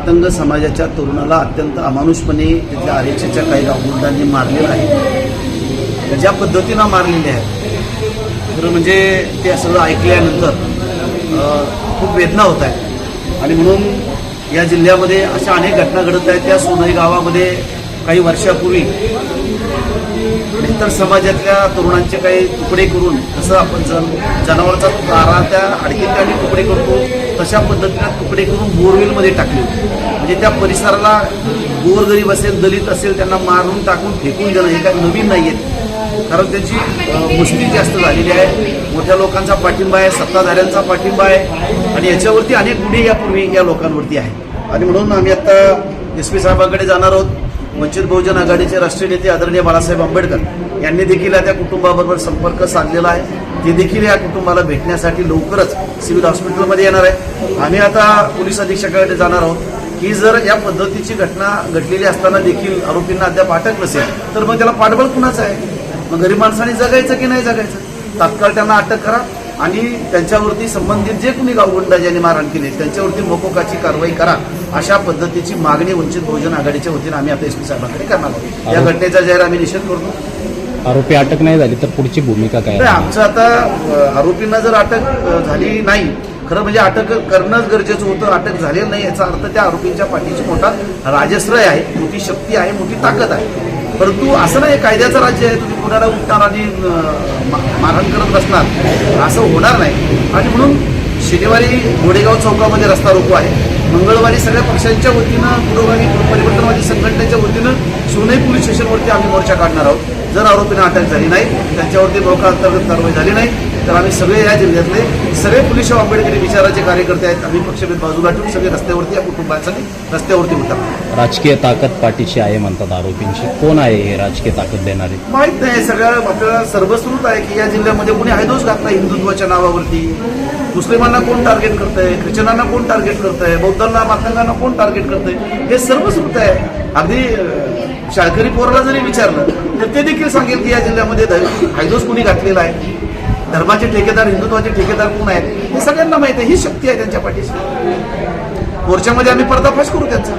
मातंग समाजाच्या तरुणाला अत्यंत अमानुषपणे तिथल्या आरेक्षाच्या काही गावगुंडांनी मारलेलं आहे. ज्या पद्धतीनं मारलेले आहेत खरं म्हणजे ते सगळं ऐकल्यानंतर खूप वेदना होत आहे आणि म्हणून या जिल्ह्यामध्ये अशा अनेक घटना घडत आहेत. त्या सोनई गावामध्ये काही वर्षापूर्वी इतर समाजातल्या तरुणांचे काही तुकडे करून जसं आपण जन जनावरचा चारा त्या अडकीत तुकडे करतो तशा पद्धतीनं तुकडे करून बोरवेलमध्ये टाकले म्हणजे त्या परिसराला गोरगरीब असेल दलित असेल त्यांना मारून टाकून फेकून देणं हे काही नवीन नाही आहेत कारण त्यांची अ, जास्त झालेली आहे. मोठ्या लोकांचा पाठिंबा आहे सत्ताधाऱ्यांचा पाठिंबा आहे. आणि याच्यावरती अनेक गुन्हे यापूर्वी या लोकांवरती आहे आणि म्हणून आम्ही आता एस पी साहेबांकडे जाणार आहोत. वंचित बहुजन आघाडीचे राष्ट्रीय नेते आदरणीय बाळासाहेब आंबेडकर यांनी देखील या त्या कुटुंबाबरोबर संपर्क साधलेला आहे. ते देखील या कुटुंबाला भेटण्यासाठी लवकरच सिव्हिल हॉस्पिटलमध्ये येणार आहे आम्ही आता पोलीस अधीक्षकाकडे जाणार आहोत की जर या पद्धतीची घटना घडलेली असताना देखील आरोपींना अद्याप अटक नसेल तर मग त्याला पाठबळ कुणाचं आहे? मग गरीब माणसाने जगायचं की नाही जगायचं? तात्काळ त्यांना अटक करा. आणि त्यांच्यावरती संबंधित जे कोणी गावगुंडा ज्यांनी मारहाण केले त्यांच्यावरती मोकोकाची कारवाई करा अशा पद्धतीची मागणी वंचित बहुजन आघाडीच्या वतीनं आम्ही आता एस पी साहेबांकडे करणार आहोत. या घटनेचा जाहीर आम्ही निषेध करतो. आरोपी अटक नाही झाली तर पुढची भूमिका काय आमचं आता आरोपींना जर अटक झाली नाही खरं म्हणजे अटक करणंच गरजेचं होतं अटक झालेलं नाही याचा अर्थ त्या आरोपींच्या पाठीची मोठा राजश्रय आहे मोठी शक्ती आहे मोठी ताकद आहे. परंतु असं नाही कायद्याचं राज्य आहे तुम्ही कुणाला उठणार आणि मारहाण करत बसणार. असं होणार नाही. आणि म्हणून शनिवारी गोडेगाव चौकामध्ये रस्ता रोको आहे. मंगळवारी सगळ्या पक्षांच्या वतीनं पुरोगामी परिवर्तनवादी संघटनेच्या वतीनं शिवनेरी पोलीस स्टेशनवरती आम्ही मोर्चा काढणार आहोत. जर आरोपींना अटक झाली नाही त्यांच्यावरती लोकांतर्गत कारवाई झाली नाही तर आम्ही सगळे या जिल्ह्यातले सगळे पोलीस आंबेडकरी विचाराचे कार्यकर्ते आहेत. आम्ही पक्षभेद बाजूला ठेवून सगळे रस्त्यावरती या कुटुंबासाठी रस्त्यावरती उतरणार राजकीय ताकद पाठीशी आहे म्हणतात आरोपींची. कोण आहे हे राजकीय ताकद देणारे? माहीत नाही सगळ्या आपल्याला सर्वश्रुत आहे की या जिल्ह्यामध्ये कोणी हैदोस घातला हिंदुत्वाच्या नावावरती? मुस्लिमांना कोण टार्गेट करतंय? ख्रिश्चनांना कोण टार्गेट करतंय? बौद्धांना मातंगांना कोण टार्गेट करतंय? हे सर्वश्रुत आहे. अगदी शाळकरी पोराला जरी विचारलं तर ते देखील सांगेल की या जिल्ह्यामध्ये हैदोस कोणी घातलेला आहे? धर्माचे ठेकेदार हिंदुत्वाचे ठेकेदार कोण आहेत? हे सगळ्यांना माहिती आहे. ही शक्ती आहे त्यांच्या पाठीशी. मोर्चामध्ये आम्ही पर्दाफाश करू त्यांचा.